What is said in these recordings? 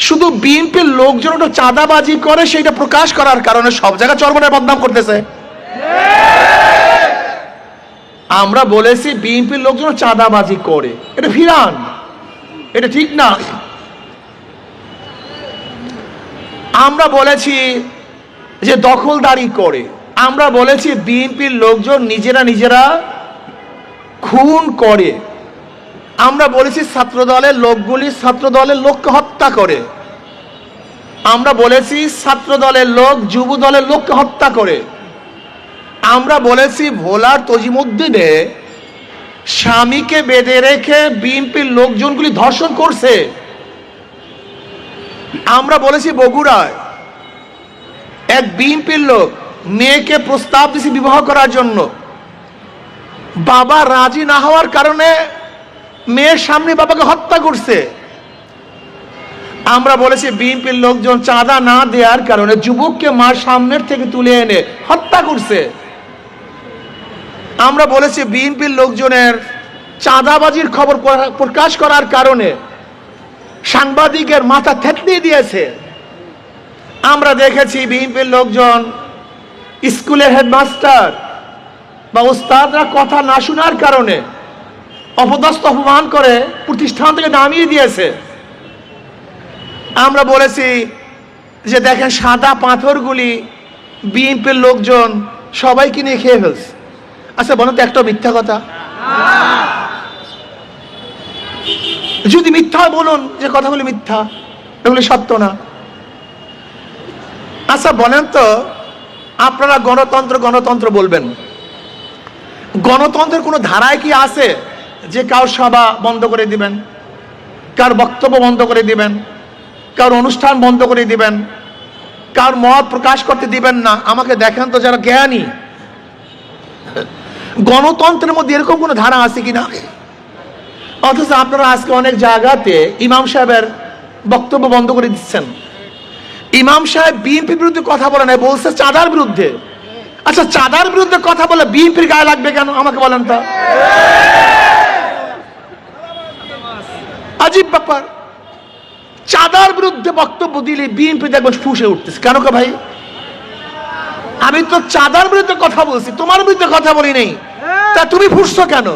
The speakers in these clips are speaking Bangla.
শুধু বিএনপির লোকজন ওটা চাঁদাবাজি করে সেটা প্রকাশ করার কারণে সব জায়গায় চরমনের বদনাম করতেছে। আমরা বলেছি বিএনপির লোকজন চাঁদাবাজি করে। এটা ফিরান এটা ঠিক না। আমরা বলেছি যে দখলদারি করে। আমরা বলেছি বিএনপির লোকজন নিজেরা নিজেরা খুন করে। আমরা বলেছি ছাত্র দলের লোকগুলি ছাত্র দলের লোককে হত্যা করে। আমরা বলেছি ছাত্র দলের লোক যুব দলের লোককে হত্যা করে। আমরা বলেছি ভোলার তজিমুদ্দিনে স্বামীকে বেঁধে রেখে বিএনপির লোকজনগুলি ধর্ষণ করছে। আমরা বলেছি বগুড়ায় এক বিএনপির লোক মেয়েকে প্রস্তাব দিয়েছে বিবাহ করার জন্য। বাবা রাজি না হওয়ার কারণে মেয়ের সামনে বাবাকে হত্যা করছে। আমরা বলেছি, বিএনপির লোকজন চাঁদা না দেওয়ার কারণে যুবককে মার সামনের থেকে তুলে এনে হত্যা করছে। আমরা বলেছি, বিএনপির লোকজনের চাঁদাবাজির খবর প্রকাশ করার কারণে সাংবাদিকের মাথা থেতলে দিয়েছে। আমরা দেখেছি, বিএনপির লোকজন স্কুলের হেডমাস্টার বা উস্তাদরা কথা না শোনার কারণে অপদস্থ অপমান করে প্রতিষ্ঠান থেকে নামিয়ে দিয়েছে। আমরা বলেছি যে দেখেন সাদা পাথরগুলি বিএনপির লোকজন সবাইকে নিয়ে খেয়ে ফেলছে। আচ্ছা বলেন তো একটা মিথ্যা কথা। যদি মিথ্যা বলুন যে কথাগুলি মিথ্যা, এগুলি সত্য না। আচ্ছা বলেন তো, আপনারা গণতন্ত্র গণতন্ত্র বলবেন। গণতন্ত্রের কোনো ধারায় কি আছে? যে কার সভা বন্ধ করে দিবেন, কার বক্তব্য বন্ধ করে দিবেন, কার অনুষ্ঠান বন্ধ করে দিবেন, কার মত প্রকাশ করতে দিবেন না, আমাকে দেখেন তো যারা জ্ঞানী। গণতন্ত্রের মধ্যে এরকম কোনো ধারা আছে কিনা অথচ আপনারা আজকে অনেক জায়গাতে ইমাম সাহেবের বক্তব্য বন্ধ করে দিচ্ছেন। ইমাম সাহেব বিএনপির বিরুদ্ধে কথা বলে নাই, বলছে চাঁদার বিরুদ্ধে। আচ্ছা চাঁদার বিরুদ্ধে কথা বলে বিএনপির গায়ে লাগবে কেন? আমাকে বলেন তো। আজীব ব্যাপার। চাঁদার বিরুদ্ধে বক্তব্য দিলে বিএনপি দেখবেন ফুসে উঠতেছে। কেন কে ভাই? আমি তো চাঁদার বিরুদ্ধে কথা বলছি তোমার বিরুদ্ধে কথা বলি নেই। তা তুমি ফুসছো কেন?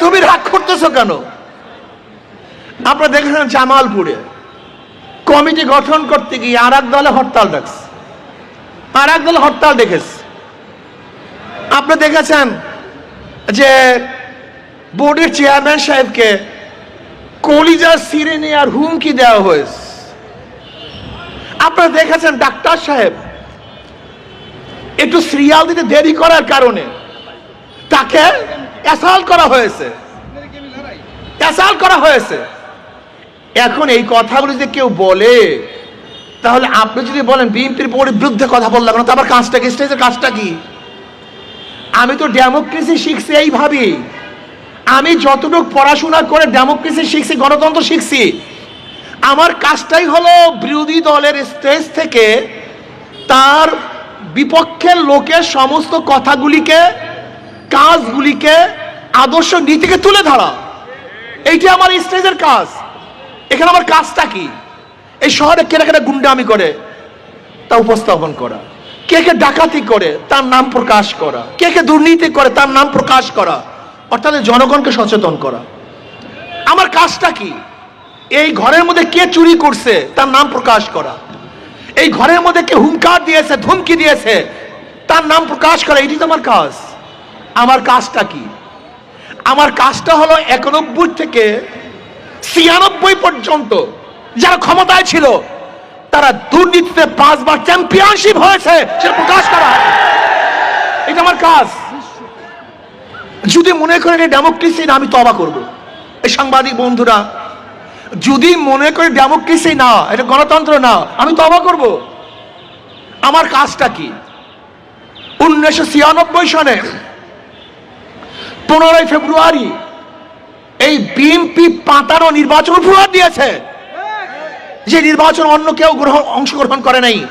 তুমি রাগ করতেছো কেন? আপনারা দেখেছেন জামালপুরে কমিটি গঠন করতে গিয়ে আর এক দলে হরতাল ডাকছে। আর এক দলে হরতাল ডেকেছে। আপনি দেখেছেন যে বোর্ডের চেয়ারম্যান সাহেবকে কলিজার সিরে নেওয়ার হুমকি দেওয়া হয়েছে। আপনারা দেখেছেন ডাক্তার সাহেব একটু সিরিয়াল দিতে দেরি করার কারণে তাকে অ্যাসাল্ট করা হয়েছে। অ্যাসাল্ট করা হয়েছে। এখন এই কথাগুলো যদি কেউ বলে, তাহলে আপনি যদি বলেন, বিএনপির বোর্ডের বিরুদ্ধে কথা বললাম না তারপর কাজটা কি? স্টেজের কাজটা কি? আমি তো ডেমোক্রেসি শিখছি এইভাবেই। আমি যতটুকু পড়াশোনা করে ডেমোক্রেসি শিখছি, গণতন্ত্র শিখছি, আমার কাজটাই হলো বিরোধী দলের স্টেজ থেকে তার বিপক্ষের লোকের সমস্ত কথাগুলিকে, কাজগুলিকে, আদর্শ নীতিকে তুলে ধরা। এইটি আমার স্টেজের কাজ। এখানে আমার কাজটা কি? এই শহরে কেনা কেনা গুন্ডামি করে, তা উপস্থাপন করা। কে কে ডাকাতি করে, তার নাম প্রকাশ করা। কে কে দুর্নীতি করে, তার নাম প্রকাশ করা। অর্থাৎ জনগণকে সচেতন করা। আমার কাজটা কি? এই ঘরের মধ্যে কে চুরি করছে, তার নাম প্রকাশ করা। এই ঘরের মধ্যে কে হুঙ্কার দিয়েছে, ধমকি দিয়েছে, তার নাম প্রকাশ করা, এটি তো আমার কাজ। আমার কাজটা কি? আমার কাজটা হলো একানব্বই থেকে ছিয়ানব্বই পর্যন্ত যারা ক্ষমতায় ছিল, তারা দুর্নীতিতে পাঁচবার চ্যাম্পিয়নশিপ হয়েছে, সেটা প্রকাশ করা। এটা আমার কাজ। যদি মনে করেন এটা ডেমোক্রেসি না, আমি তবা করব। এই সাংবাদিক বন্ধুরা, যদি মনে করে ডেমোক্রেসি না, এটা গণতন্ত্র না, আমি তবা করব। আমার কাজটা কি? উনিশশো ছিয়ানব্বই সনে পনেরোই ফেব্রুয়ারি এই বিএনপি পাতানো নির্বাচন উপহার দিয়েছে। যে নির্বাচন অন্য কেউ গ্রহণ, অংশগ্রহণ করে নাই।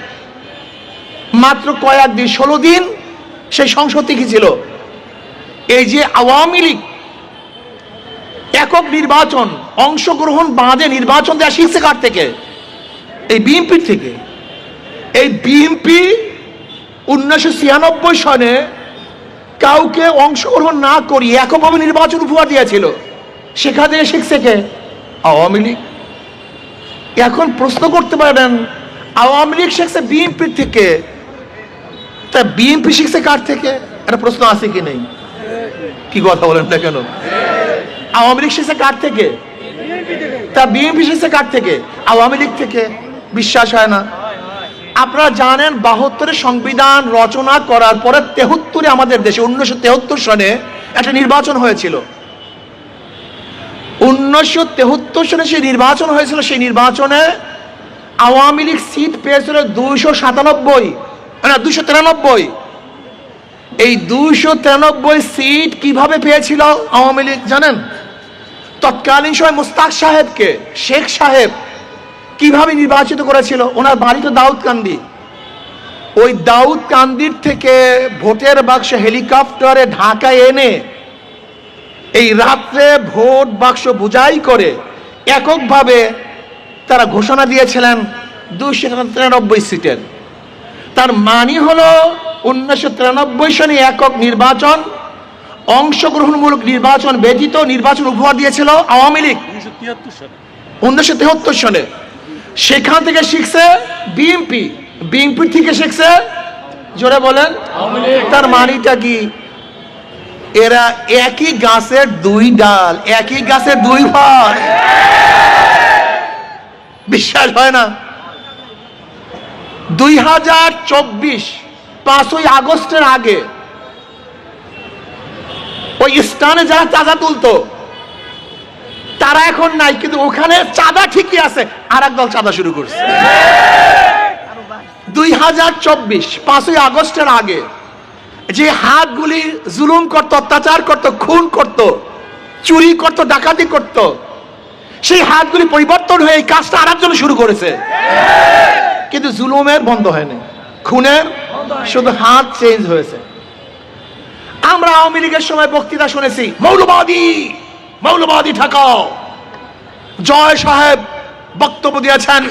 মাত্র কয়েকদিন ষোলো দিন সেই সংসদ কি ছিল। এই যে আওয়ামী লীগ একক নির্বাচন, অংশগ্রহণ বাঁধে নির্বাচন দেওয়া শিখছে কার থেকে? এই বিএনপির থেকে। এই বিএনপি উনিশশো ছিয়ানব্বই সনে কাউকে অংশগ্রহণ না করি, এককভাবে নির্বাচন উপহার দিয়েছিল। সেখান থেকে শিখছে কে? আওয়ামী লীগ। এখন প্রশ্ন করতে পারেন, আওয়ামী লীগ শিখছে বিএনপির থেকে? তা বিএনপি শিখছে কার থেকে? একটা প্রশ্ন আছে কি নেই? কি কথা বলেন না কেন? আওয়ামী লীগ শিখছে কার থেকে? তা বিএনপি শিখছে কার থেকে? আওয়ামী লীগ থেকে। বিশ্বাস হয় না। আপনারা জানেন বাহাত্তরের সংবিধান রচনা করার পরে তেহত্তরে আমাদের দেশে, উনিশশো তেহত্তর সনে একটা নির্বাচন হয়েছিল। উনিশশো তেহত্তর সনে সেই নির্বাচন হয়েছিল, সেই নির্বাচনে আওয়ামী লীগ সিট পেয়েছিল দুইশো সাতানব্বই, না, দুইশো তিরানব্বই। এই দুইশো তিরানব্বই সিট কীভাবে পেয়েছিল আওয়ামী লীগ, জানেন? তৎকালীন সময় মুস্তাক সাহেবকে, শেখ সাহেব কীভাবে নির্বাচিত করেছিল? ওনার বাড়ি তো দাউদ কান্দি ওই দাউদ কান্দির থেকে ভোটের বাক্স হেলিকপ্টারে ঢাকায় এনে এই রাত্রে ভোট বাক্স বুঝাই করে এককভাবে তারা ঘোষণা দিয়েছিলেন দুশো তিরানব্বই সিটের। তার মানে হলো উনিশশো তিরানব্বই সনে একক নির্বাচন অংশগ্রহণমূলক নির্বাচন ব্যতীত নির্বাচন উপহার দিয়েছিল আওয়ামী লীগ। উনিশশো তিয়াত্তর তেহত্তর সনে সেখান থেকে শিখছে বিএনপি। বিএনপি থেকে শিখছে জোরে বলেন তার মানিটা কি? এরা একই গাছের দুই ডাল একই গাছের দুই ভাগ বিশ্বাস হয় না? দুই হাজার চব্বিশ পাঁচই আগস্টের আগে ওই স্থানে যারা চাঁদা তুলতো, তারা এখন নাই, কিন্তু ওখানে চাঁদা ঠিকই আছে। আর দল চাঁদা শুরু করছে। দুই হাজার চব্বিশ, পাঁচই আগস্টের আগে যে হাতগুলি জুলুম করত, অত্যাচার করত, খুন করত, চুরি করত, ডাকাতি করত, সেই হাতগুলি পরিবর্তন হয়ে এই কাজটা আর একজন শুরু করেছে। কিন্তু জুলুমের বন্ধ হয়নি। খুনের শুধু হাত চেঞ্জ হয়েছে। আমরা আওয়ামী লীগের সময় বক্তৃতা শুনেছি মৌলবাদী মৌলবাদী ঠেকাও। জয় সাহেব বক্তব্য দিয়েছেন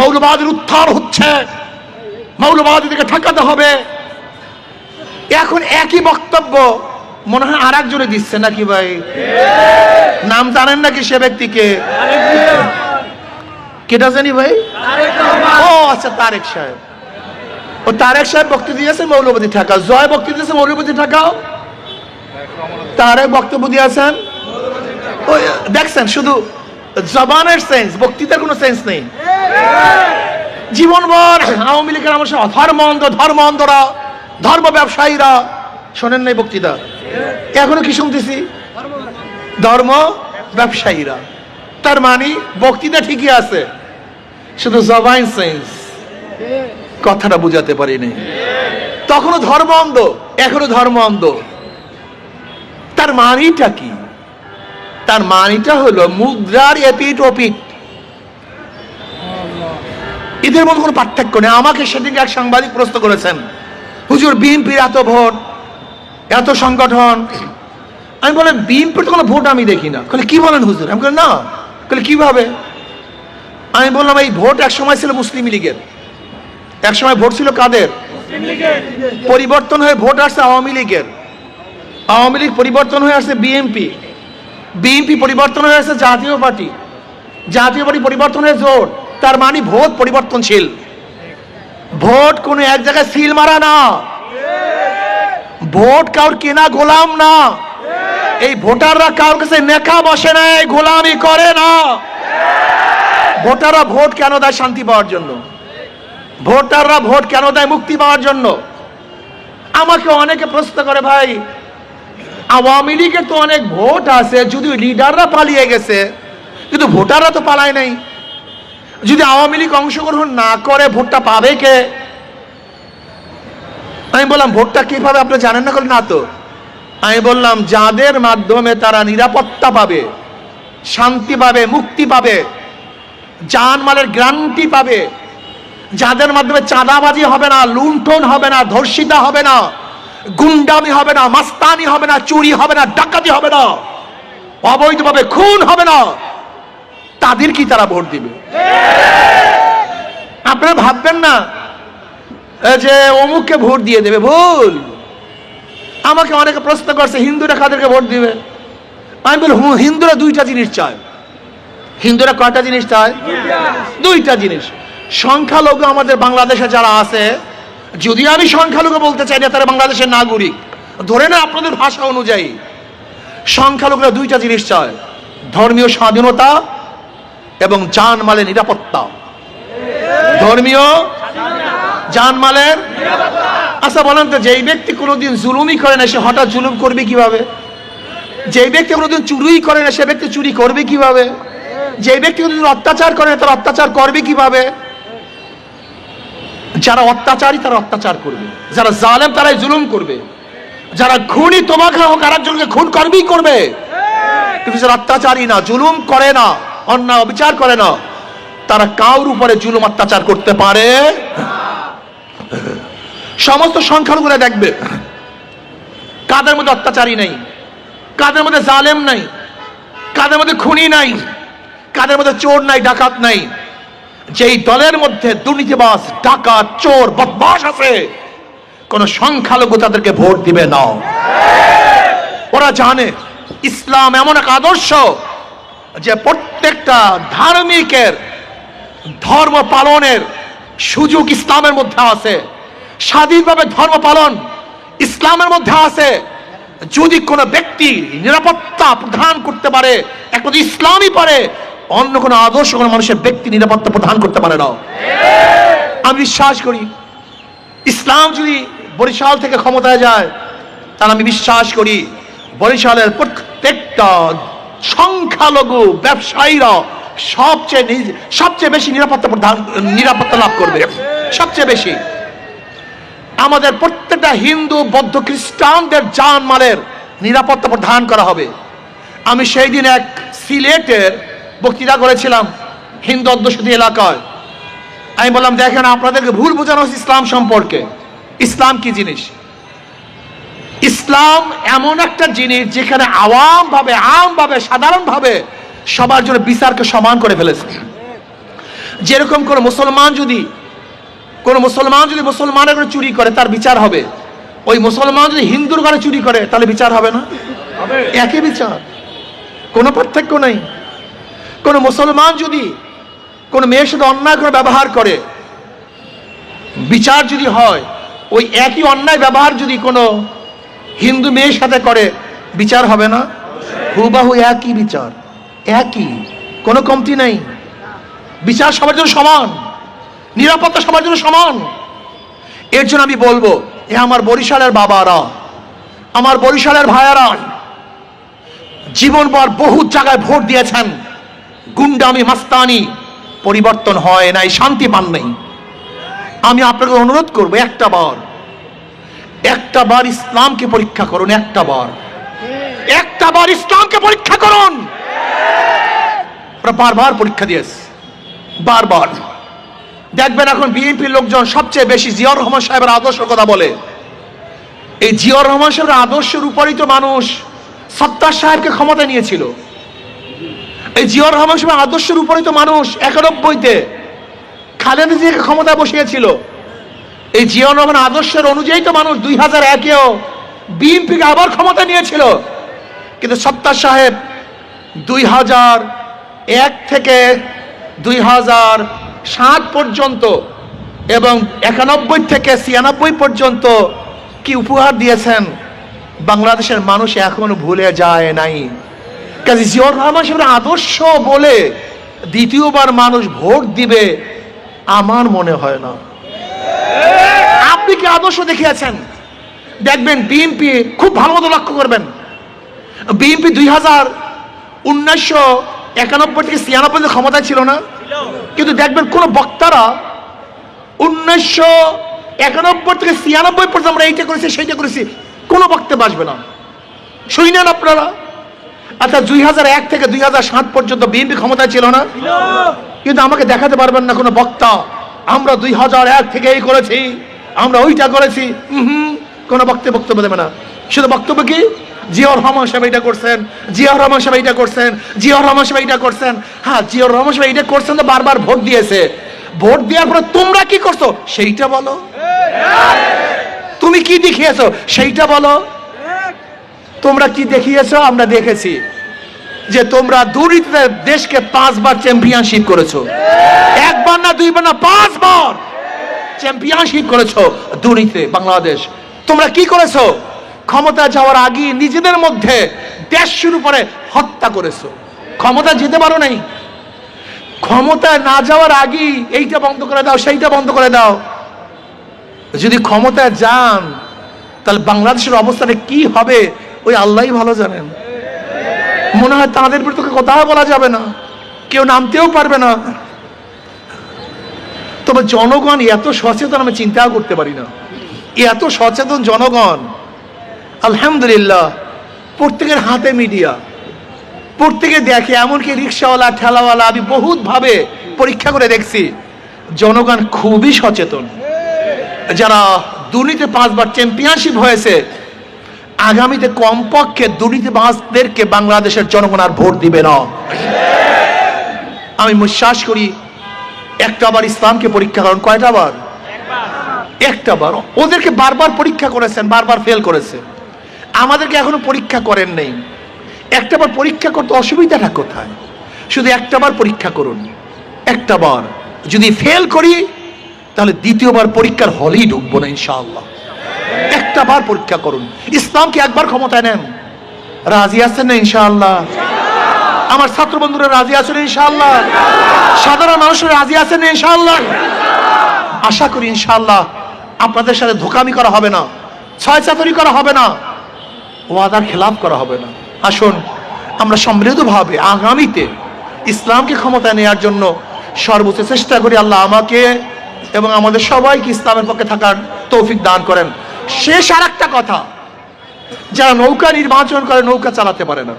মৌলবাদীর উত্থান হচ্ছে মৌলবাদীদেরকে ঠেকাতে হবে। এখন একই বক্তব্য মনে হয় আর একজনে দিচ্ছে নাকি ভাই? নাম জানেন নাকি সে ব্যক্তিকে? কেটা জানি ভাই? ও আচ্ছা তারেক সাহেব। ও তারেক সাহেব বক্তব্য দিয়েছে, মৌলবাদী ঠেকাও। জয় বক্তব্য দিয়েছে, মৌলবাদী ঠেকাও। তারেক বক্তব্য দিয়েছেন। ওই দেখছেন, শুধু জবানের সেন্স বক্তৃতার কোনো সেন্স নেই। জীবনভর আওয়ামী লীগের আমার সঙ্গে ধর্ম অন্ধ ধর্ম অন্ধরা ধর্ম ব্যবসায়ীরা, শোনেন নাই বক্তৃতা। এখনও কি শুনতেছি? ধর্ম ব্যবসায়ীরা। তার মানে বক্তৃতা ঠিকই আছে, শুধু জবাইন সেন্স কথাটা বুঝাতে পারিনি। তখনও ধর্ম অন্ধ এখনও ধর্ম অন্ধ। তার মানিটা কি? তার মানিটা হলো মুদ্রার এপিট ওপিট এদের মধ্যে কোনো পার্থক্য নেই। আমাকে সেদিন এক সাংবাদিক প্রশ্ন করেছেন, হুজুর, বিএনপির এত ভোট, এত সংগঠন? আমি বলেন বিএনপির তো কোনো ভোট আমি দেখি না। বলে কি বলেন হুজুর? আমি না। বলে কীভাবে? আমি বললাম, এই ভোট এক সময় ছিল মুসলিম লীগের। এক সময় ভোট ছিল কাদের? পরিবর্তন হয়ে ভোট আসছে আওয়ামী লীগের। আওয়ামী লীগ পরিবর্তন হয়ে আসছে বিএনপি। বিএনপি পরিবর্তন হয়ে আসছে জাতীয় পার্টি। জাতীয় পার্টি পরিবর্তন হয়ে জোট। তার মানে ভোট পরিবর্তনশীল। ভোট কোনো এক জায়গায় সিল মারা না। ভোট কাউর কেনা গোলাম না। এই ভোটাররা কারোর কাছে নেকা বসে না, এই গোলামি করে না। ভোটাররা ভোট কেন দেয় শান্তি পাওয়ার জন্য? ভোটাররা ভোট কেন দেয় মুক্তি পাওয়ার জন্য? আমাকে অনেকে প্রশ্ন করে, ভাই, আওয়ামী লীগের তো অনেক ভোট আছে, যদি লিডাররা পালিয়ে গেছে, কিন্তু ভোটাররা তো পালায় নাই। যদি আওয়ামী লীগ অংশগ্রহণ না করে, ভোটটা পাবে কে? আমি বললাম, ভোটটা কীভাবে? আপনি জানেন না করেন না তো। আমি বললাম, যাদের মাধ্যমে তারা নিরাপত্তা পাবে, শান্তি পাবে, মুক্তি পাবে জানমালের গ্রান্টি পাবে যাদের মাধ্যমে চাঁদাবাজি হবে না, লুণ্ঠন হবে না, ধর্ষিতা হবে না, গুন্ডামি হবে না, মাস্তানি হবে না, চুরি হবে না, ডাকাতি হবে না, অবৈধভাবে খুন হবে না, তাদের কি তারা ভোট দিবে? আপনারা ভাববেন না যে অমুককে ভোট দিয়ে দেবে, ভুল। আমাকে অনেকে প্রশ্ন করছে, হিন্দুরা কাদেরকে ভোট দিবে? আমি বলি হিন্দুরা দুইটা জিনিস চায়। হিন্দুরা কয়টা জিনিস চায়? দুইটা জিনিস। সংখ্যালঘু আমাদের বাংলাদেশে যারা আছে, যদি আমি সংখ্যালঘু বলতে চাই না, তারা বাংলাদেশের নাগরিক। ধরে না আপনাদের ভাষা অনুযায়ী। সংখ্যালঘুরা দুইটা জিনিস চায়, ধর্মীয় স্বাধীনতা এবং জানমালের নিরাপত্তা। ধর্মীয় জানমালের আচ্ছা বলেন তো, যেই ব্যক্তি কোনোদিন জুলুমই করে না, সে হঠাৎ জুলুম করবে কীভাবে? যেই ব্যক্তি কোনোদিন চুরিই করে না, সে ব্যক্তি চুরি করবে কীভাবে? যে ব্যক্তি কোনোদিন অত্যাচার করে না, তারা অত্যাচার করবে কীভাবে? যারা অত্যাচারী, তারা অত্যাচার করবে। যারা জালেম, তারাই জুলুম করবে। যারা খুনি তোমাকে হোক আর একজনকে খুন করবেই করবে। কিন্তু যারা অত্যাচারী না, জুলুম করে না, অন্যায় অবিচার করে না, তারা কাউর উপরে জুলুম, অত্যাচার করতে পারে সমস্ত সংখ্যালঘুরা দেখবে, কাদের মধ্যে অত্যাচারী নাই, কাদের মধ্যে জালেম নাই, কাদের মধ্যে খুনি নাই, কাদের মধ্যে চোর নাই, ডাকাত নাই। যেই দলের মধ্যে দুর্নীতিবাস ডাকাত, চোর বদমাস আছে, কোন সংখ্যালঘু তাদেরকে ভোট দিবে না। ওরা জানে ইসলাম এমন এক আদর্শ যে প্রত্যেকটা ধার্মিকের, ধর্ম পালনের সুযোগ ইসলামের মধ্যে আছে। স্বাধীনভাবে ধর্ম পালন ইসলামের মধ্যে আছে। যদি কোনো ব্যক্তি নিরাপত্তা প্রদান করতে পারে, একমাত্র ইসলামই পারে অন্য কোনো আদর্শ, কোনো মানুষের ব্যক্তি নিরাপত্তা প্রদান করতে পারে না। আমি বিশ্বাস করি, ইসলাম যদি বরিশাল থেকে ক্ষমতায় যায়, তাহলে আমি বিশ্বাস করি বরিশালের প্রত্যেকটা সংখ্যালঘু ব্যবসায়ীরা সবচেয়ে নিজ- সবচেয়ে বেশি নিরাপত্তা প্রদান, নিরাপত্তা লাভ করবে। সবচেয়ে বেশি। আমাদের প্রত্যেকটা হিন্দু, বৌদ্ধ, খ্রিস্টানদের জানমালের নিরাপত্তা প্রদান করা হবে। আমি সেই দিন এক সিলেটের বক্তৃতা করেছিলাম হিন্দু অধ্যুষিত এলাকায়। আমি বললাম দেখেন আপনাদেরকে ভুল বোঝানো হচ্ছে ইসলাম সম্পর্কে। ইসলাম কি জিনিস? ইসলাম এমন একটা জিনিস যেখানে আওয়াম ভাবে আম ভাবে সাধারণ ভাবে সবার জন্য বিচারকে সমান করে ফেলেছে। যেরকম কোন মুসলমান যদি কোন মুসলমান যদি মুসলমানের ঘরে চুরি করে তার বিচার হবে। ওই মুসলমান যদি হিন্দুর ঘরে চুরি করে তাহলে বিচার হবে না? একই বিচার। কোনো পার্থক্য নেই। কোন মুসলমান যদি কোন মেয়ের সাথে অন্যায় করে ব্যবহার করে, বিচার যদি হয়, ওই একই অন্যায় ব্যবহার যদি কোনো হিন্দু মেয়ের সাথে করে, বিচার হবে না? হুবাহু একই বিচার, একই, কোনো কমতি নেই। বিচার সবার জন্য সমান, নিরাপত্তা সবার জন্য সমান। এর জন্য আমি বলব, এ আমার বরিশালের বাবারা, আমার বরিশালের ভাইয়ারা, জীবনভর বহু জায়গায় ভোট দিয়েছেন। গুন্ডামি মাস্তানি পরিবর্তন হয় নাই, শান্তি পান নাই। আমি আপনাকে অনুরোধ করব একটা বার একটা বার ইসলামকে পরীক্ষা করুন, একটা বার। একটা বার ইসলামকে পরীক্ষা করুন। বারবার পরীক্ষা দিয়েছে, বারবার। দেখবেন এখন বিএনপির লোকজন সবচেয়ে বেশি জিয়াউর রহমান সাহেবের আদর্শ কথা বলে। এই জিয়াউর রহমান সাহেবের আদর্শের উপরই তো মানুষ সত্তার সাহেবকে ক্ষমতা নিয়েছিল। এই জিয়াউর রহমান সাহেবের আদর্শের উপরেই তো মানুষ, একানব্বইতে। খালেদা জিয়াকে ক্ষমতায় বসিয়েছিল। এই জিয়াউর রহমান আদর্শের অনুযায়ী তো মানুষ দুই হাজার একেও বিএনপিকে আবার ক্ষমতা নিয়েছিল। কিন্তু সত্তার সাহেব দুই হাজার এক থেকে দুই হাজার সাত পর্যন্ত এবং একানব্বই থেকে ছিয়ানব্বই পর্যন্ত কি উপহার দিয়েছেন? বাংলাদেশের মানুষ এখনও ভুলে যায় নাই। কাজে জিয়র রহমান সাহেবের আদর্শ বলে দ্বিতীয়বার মানুষ ভোট দিবে, আমার মনে হয় না। আপনি কি আদর্শ দেখিয়েছেন? দেখবেন বিএনপি খুব ভালো মতো লক্ষ্য করবেন। বিএনপি দুই হাজার উনিশশো একানব্বই থেকে ছিয়ানব্বই ক্ষমতায় ছিল না। কিন্তু দেখবেন কোন বক্তারা উনিশশো একানব্বই থেকে ছিয়ানব্বই পর্যন্ত আমরা এইটা করেছি, সেইটা করেছি, কোনো বক্তব্য আসবে না। শুনি নেন আপনারা? আচ্ছা দুই হাজার এক থেকে দুই হাজার সাত পর্যন্ত বিএনপি ক্ষমতায় ছিল না। কিন্তু আমাকে দেখাতে পারবেন না কোনো বক্তা। আমরা দুই হাজার এক থেকে এই করেছি। আমরা ওইটা করেছি। হুম কোনো বক্তব্য বক্তব্য দেবে না। শুধু বক্তব্য কি? জিয়াউর রহমান সাহেব এইটা করছেন জিয়াউর রহমান সাহেব এইটা করছেন জিয়াউর রহমান সাহেব এইটা করছেন। হ্যাঁ জিয়াউর রহমান সাহেব এইটা করছেন তো বারবার ভোট দিয়েছে। ভোট দেওয়ার পরে তোমরা কি করছ? সেইটা বলো। তুমি কি দেখিয়েছো? সেইটা বলো। তোমরা কি দেখিয়েছো? আমরা দেখেছি যে তোমরা দুর্নীতিতে দেশকে পাঁচবার চ্যাম্পিয়নশিপ করেছ। একবার না দুইবার না পাঁচবার চ্যাম্পিয়নশিপ করেছ দুর্নীতিতে বাংলাদেশ। তোমরা কি করেছ? ক্ষমতা যাওয়ার আগে নিজেদের মধ্যে দেশ শুরু করে হত্যা করেছ। ক্ষমতা যেতে পারো নাই। ক্ষমতায় না যাওয়ার আগেই এইটা বন্ধ করে দাও, সেইটা বন্ধ করে দাও। যদি ক্ষমতায় যান, তাহলে বাংলাদেশের অবস্থাটা কি হবে? ওই আল্লাহই ভালো জানেন। মনে হয় তাদের বিরুদ্ধে কথা বলা যাবে না। কেউ নামতেও পারবে না। তবে জনগণ এত সচেতন আমি চিন্তাও করতে পারি না। এত সচেতন জনগণ, আলহামদুলিল্লাহ, প্রত্যেকের হাতে মিডিয়া। প্রত্যেকে দেখে, এমনকি রিক্সাওয়ালা, ঠেলাওয়ালা, আমি বহুত ভাবে পরীক্ষা করে দেখছি, জনগণ খুবই সচেতন। যারা দুর্নীতি পাঁচবার চ্যাম্পিয়নশিপ হয়েছে আগামীতে কমপক্ষে দুর্নীতিবাজদেরকে বাংলাদেশের জনগণ আর ভোট দিবে না। আমি বিশ্বাস করি একটা বার ইসলামকে পরীক্ষা করেন, কয়টা বার? একটা বার। ওদেরকে বারবার পরীক্ষা করেছেন, বারবার ফেল করেছে আমাদেরকে এখনও পরীক্ষা করেন নেই। একটা বার পরীক্ষা করতে অসুবিধাটা কোথায়? শুধু একটা বার পরীক্ষা করুন। একটা বার। যদি ফেল করি, তাহলে দ্বিতীয়বার পরীক্ষার হলেই ঢুকবো না, ইনশাআল্লাহ। একটা বার পরীক্ষা করুন। ইসলামকে একবার ক্ষমতায় নেন। রাজি আছেন না ইনশাআল্লাহ? আমার ছাত্র বন্ধুরা রাজি আছেন ইনশাআল্লাহ? সাধারণ মানুষের রাজি আছেন ইনশাআল্লাহ? আশা করি ইনশাআল্লাহ আপনাদের সাথে ধোকামি করা হবে না ছয় চাতুরি করা হবে না, ওয়াদার খেলাপ করা হবে না। আসুন, আমরা সমৃদ্ধভাবে আগামীতে ইসলামকে ক্ষমতায় নেওয়ার জন্য সর্বোচ্চ চেষ্টা করি আল্লাহ আমাকে এবং আমাদের সবাইকে ইসলামের পক্ষে থাকার তৌফিক দান করেন। শেষ আর একটা কথা। যারা নৌকা নির্বাচন করে, নৌকা চালাতে পারে না।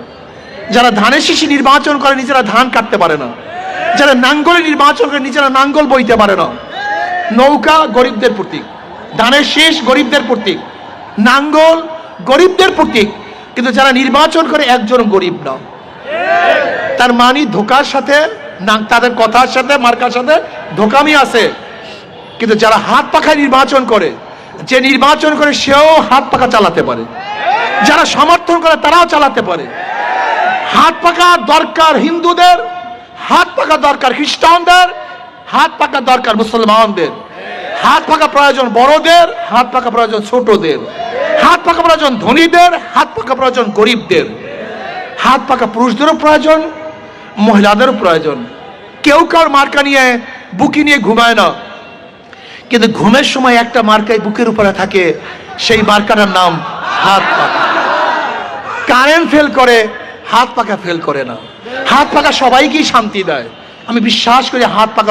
যারা ধানের শিশি নির্বাচন করে, নিজেরা ধান কাটতে পারে না। যারা নাঙ্গলে নির্বাচন করে, নিজেরা নাঙ্গল বইতে পারে না। নৌকা গরিবদের প্রতীক। ধানের শেষ গরিবদের প্রতীক। নাঙ্গল গরিবদের প্রতীক। কিন্তু যারা নির্বাচন করে, একজন গরিব না। তার মানি ধোকার সাথে তাদের কথার সাথে, মার্কার সাথে ধোকামি আছে। কিন্তু যারা হাত পাখায় নির্বাচন করে যে নির্বাচন করে সেও হাত পাকা চালাতে পারে। যারা সমর্থন করে তারাও চালাতে পারে। হাত পাকা দরকার হিন্দুদের, হাত পাকা দরকার খ্রিস্টানদের, হাত পাকা দরকার মুসলমানদের। হাত পাকা প্রয়োজন বড়দের, হাত পাকা প্রয়োজন ছোটদের। হাত পাকা প্রয়োজন ধনীদের, হাত পাকা প্রয়োজন গরিবদের। হাত পাকা পুরুষদেরও প্রয়োজন, মহিলাদেরও প্রয়োজন। কেউ কার মার্কা নিয়ে, বুকি নিয়ে ঘুমায় না। কিন্তু ঘুমের সময় একটা মার্কাই বুকের উপরে থাকে, সেই মার্কাটার নাম হাত পাকা কারেন্ট ফেল করে, হাত পাকা ফেল করে না। হাত পাকা সবাইকেই শান্তি দেয়। আমি বিশ্বাস করি হাত পাকা